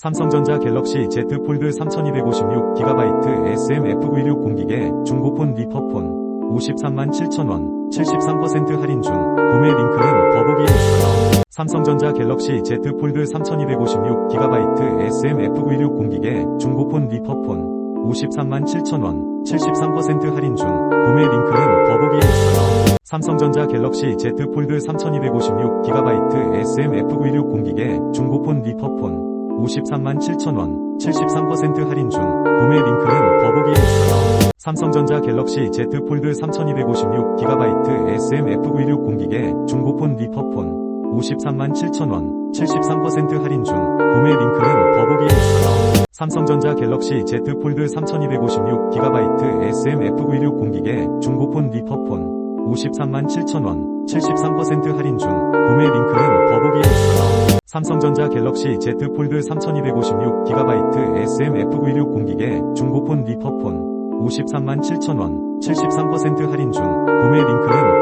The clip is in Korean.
삼성전자 갤럭시 Z 폴드 3256GB SM-F916 공기계 중고폰 리퍼폰 53만 7천원 73% 할인 중 구매 링크는 더보기에 있어요. 삼성전자 갤럭시 Z 폴드 3256GB SM-F916 공기계 중고폰 리퍼폰 53만 7천원 73% 할인 중 구매 링크는 더보기에 있어요. 삼성전자 갤럭시 Z 폴드 3256GB SM-F916 공기계 중고폰 리퍼폰 53만 7천원 73% 할인 중 구매 링크는 더보기에 있어요. 삼성전자 갤럭시 Z 폴드 3256GB SM-F916 공기계 중고폰 리퍼폰 53만 7천원 73% 할인 중 구매 링크는 더보기에 있어요. 삼성전자 갤럭시 Z 폴드 3256GB SM-F916 공기계 중고폰 리퍼폰 53만 7천원 73% 할인 중 구매 링크는. 삼성전자 갤럭시 Z 폴드 3256GB SM-F916 공기계 중고폰 리퍼폰 53만 7천원 73% 할인 중 구매 링크는